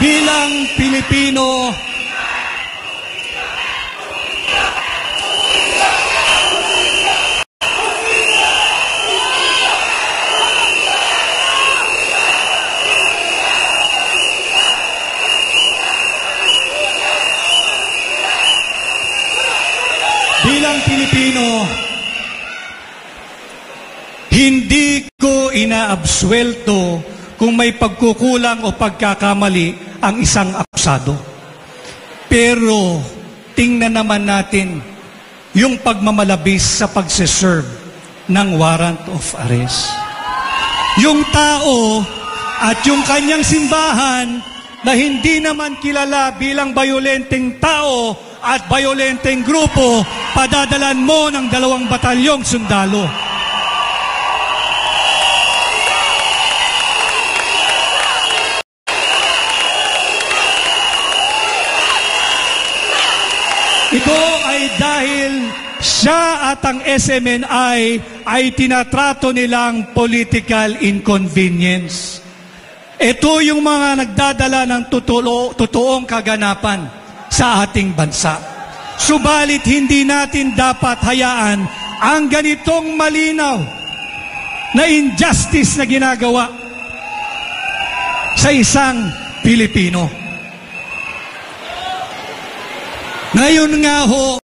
bilang Pilipino, bilang Pilipino, hindi ko inaabswelto kung may pagkukulang o pagkakamali ang isang akusado. Pero tingnan naman natin yung pagmamalabis sa pagsiserve ng warrant of arrest. Yung tao at yung kanyang simbahan na hindi naman kilala bilang bayolenteng tao at bayolenteng grupo, padadalan mo ng dalawang batalyong sundalo. Ito ay dahil siya at ang SMNI ay tinatrato nilang political inconvenience. Ito yung mga nagdadala ng tutulo, totoong kaganapan sa ating bansa. Subalit hindi natin dapat hayaan ang ganitong malinaw na injustice na ginagawa sa isang Pilipino. Ngayon nga ho,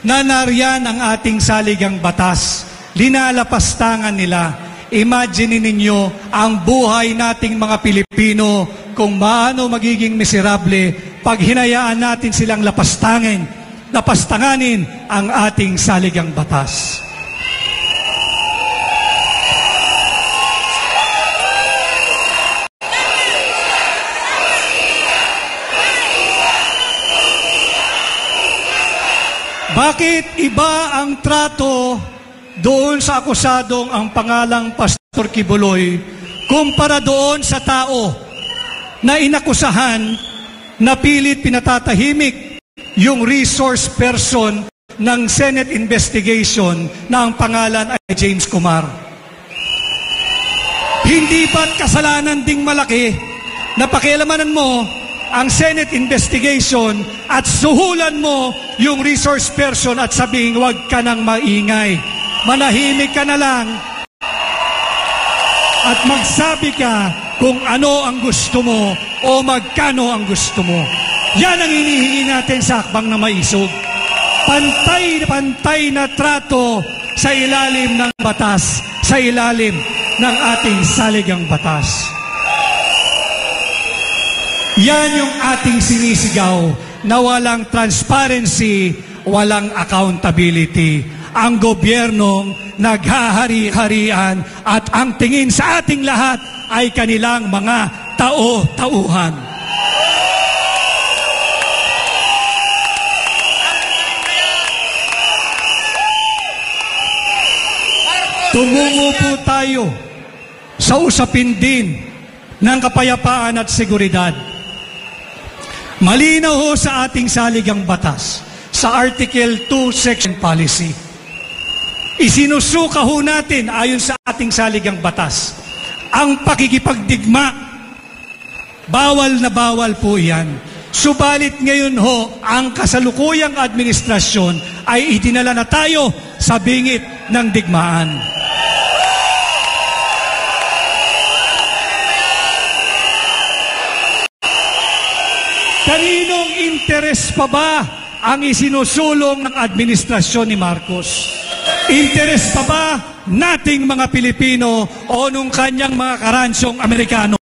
na nariyan ang ating saligang batas, linalapastangan nila. Imagine ninyo ang buhay nating mga Pilipino kung maano magiging miserable pag hinayaan natin silang lapastangin, lapastanganin ang ating saligang batas. Bakit iba ang trato doon sa akusadong ang pangalang Pastor Kibuloy kumpara doon sa tao na inakusahan na pilit pinatatahimik yung resource person ng Senate investigation na ang pangalan ay James Kumar. Hindi ba't kasalanan ding malaki na pakialamanan mo ang Senate investigation at suhulan mo yung resource person at sabihin huwag ka nang maingay. Manahimik ka na lang at magsabi ka kung ano ang gusto mo o magkano ang gusto mo. Yan ang hinihingi natin sa akbang na maisog. Pantay-pantay na trato sa ilalim ng batas, sa ilalim ng ating saligang batas. Yan yung ating sinisigaw na walang transparency, walang accountability. Ang gobyernong naghahari-harian at ang tingin sa ating lahat ay kanilang mga tao-tauhan. Tumungo po tayo sa usapin din ng kapayapaan at seguridad. Malinaw ho sa ating saligang batas, sa Article 2 Section Policy. Isinusuka ho natin ayon sa ating saligang batas. Ang pakikipagdigma, bawal na bawal po yan. Subalit ngayon ho, ang kasalukuyang administrasyon ay itinala na tayo sa bingit ng digmaan. Kaninong interes pa ba ang isinusulong ng administrasyon ni Marcos? Interes pa ba nating mga Pilipino o nung kanyang mga karansyong Amerikano?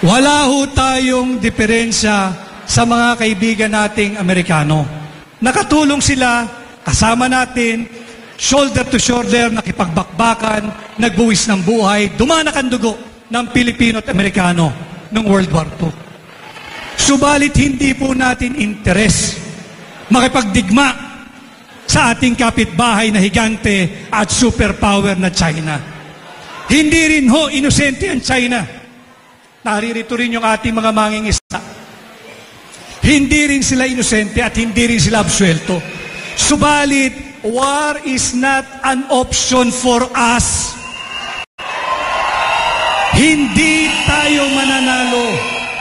Wala ho tayong diferensya sa mga kaibigan nating Amerikano. Nakatulong sila, kasama natin, shoulder to shoulder, nakipagbakbakan, nagbuwis ng buhay, dumanak ang dugo ng Pilipino at Amerikano noong World War II. Subalit hindi po natin interes makipagdigma sa ating kapitbahay na higante at superpower na China. Hindi rin ho inosente ang China. Naririto rin yung ating mga mangingista. Hindi rin sila inosente at hindi rin sila absuelto. Subalit, war is not an option for us. Hindi tayo mananalo.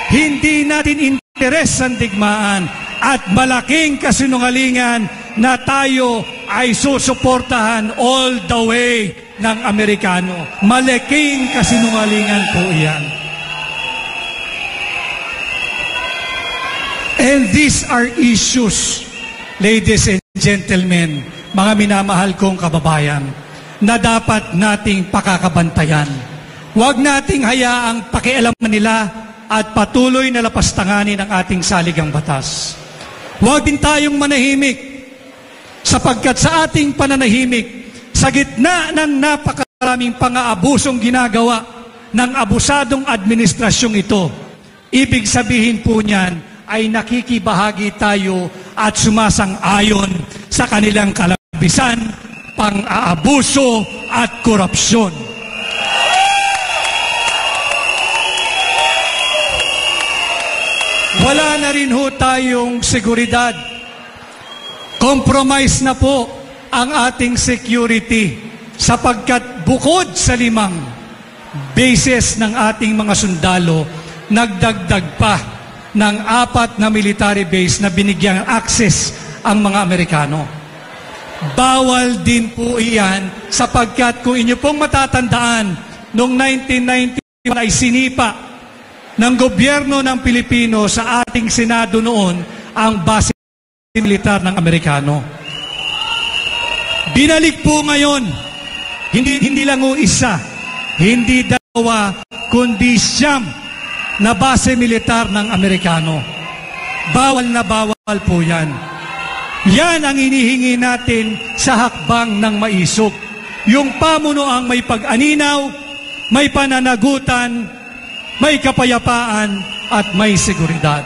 Hindi natin interes ang digmaan at malaking kasinungalingan na tayo ay susuportahan all the way ng Amerikano. Malaking kasinungalingan po iyan. And these are issues, ladies and gentlemen, mga minamahal kong kababayan, na dapat nating pakakabantayan. Huwag nating hayaang pakialaman nila at patuloy na lapastanganin ang ating saligang batas. Huwag din tayong manahimik sapagkat sa ating pananahimik, sa gitna ng napakaraming pang-aabusong ginagawa ng abusadong administrasyong ito, ibig sabihin po niyan ay nakikibahagi tayo at sumasang-ayon sa kanilang kalabisan, pang-aabuso at korupsyon. Wala na rin ho tayong seguridad. Compromise na po ang ating security sapagkat bukod sa limang bases ng ating mga sundalo, nagdagdag pa ng apat na military base na binigyang access ang mga Amerikano. Bawal din po iyan sapagkat kung inyo pong matatandaan, noong 1991 ay sinipa ng gobyerno ng Pilipino sa ating Senado noon ang base militar ng Amerikano. Binalik po ngayon, hindi, hindi lang o isa, hindi dalawa, kundi siyam na base militar ng Amerikano. Bawal na bawal po yan. Yan ang inihingi natin sa hakbang ng maisok. Yung pamuno ang may pag-aninaw, may pananagutan, may kapayapaan at may seguridad.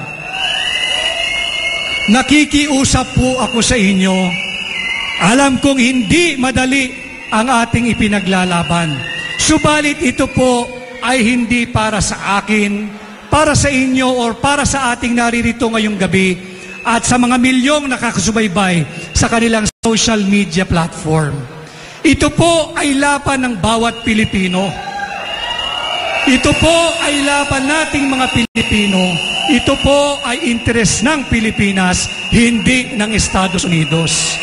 Nakikiusap po ako sa inyo. Alam kong hindi madali ang ating ipinaglalaban. Subalit ito po ay hindi para sa akin, para sa inyo or para sa ating naririto ngayong gabi at sa mga milyong nakakasubaybay sa kanilang social media platform. Ito po ay laban ng bawat Pilipino. Ito po ay laban nating mga Pilipino. Ito po ay interes ng Pilipinas, hindi ng Estados Unidos.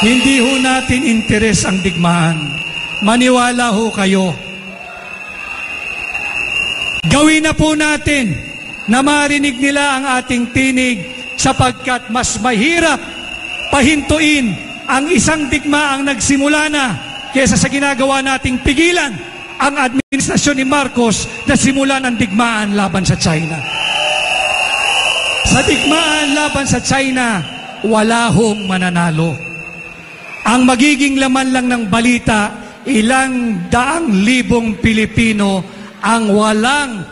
Hindi ho natin interes ang digmaan. Maniwala ho kayo. Gawin na po natin na marinig nila ang ating tinig sapagkat mas mahirap pahintuin ang isang digmaang nagsimula na kesa sa ginagawa nating pigilan ang administrasyon ni Marcos na simulan ang digmaan laban sa China. Sa digmaan laban sa China, wala hong mananalo. Ang magiging laman lang ng balita, ilang daang libong Pilipino ang walang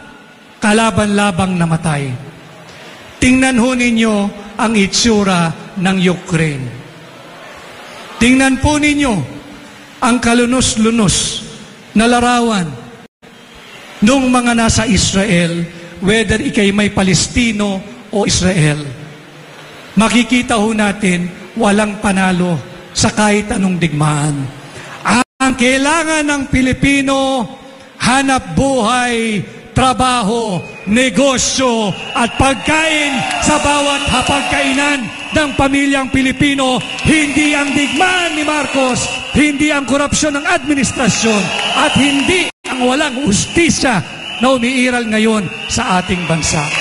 kalaban-labang namatay. Tingnan ho ninyo ang itsura ng Ukraine. Tingnan po ninyo ang kalunos-lunos na larawan nung mga nasa Israel, whether ikay may Palestino o Israel. Makikita ho natin walang panalo sa kahit anong digmaan. Ang kailangan ng Pilipino, hanap buhay, trabaho, negosyo at pagkain sa bawat hapagkainan ng pamilyang Pilipino, hindi ang digmaan ni Marcos, hindi ang korupsyon ng administrasyon, at hindi ang walang ustisya na umiiral ngayon sa ating bansa.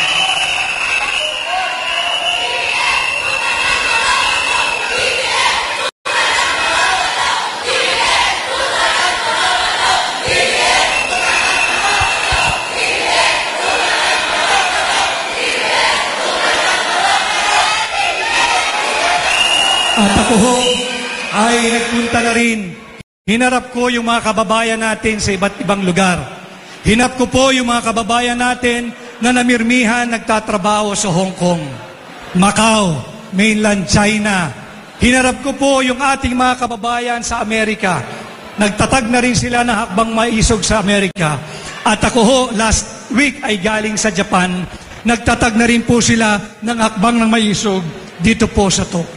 At ako ho ay nagpunta na rin. Hinarap ko yung mga kababayan natin sa iba't ibang lugar. Hinap ko po yung mga kababayan natin na namirmihan nagtatrabaho sa Hong Kong, Macau, mainland China. Hinarap ko po yung ating mga kababayan sa Amerika. Nagtatag na rin sila ng hakbang maisog sa Amerika. At ako ho, last week ay galing sa Japan. Nagtatag na rin po sila ng hakbang ng maisog dito po sa Tokyo.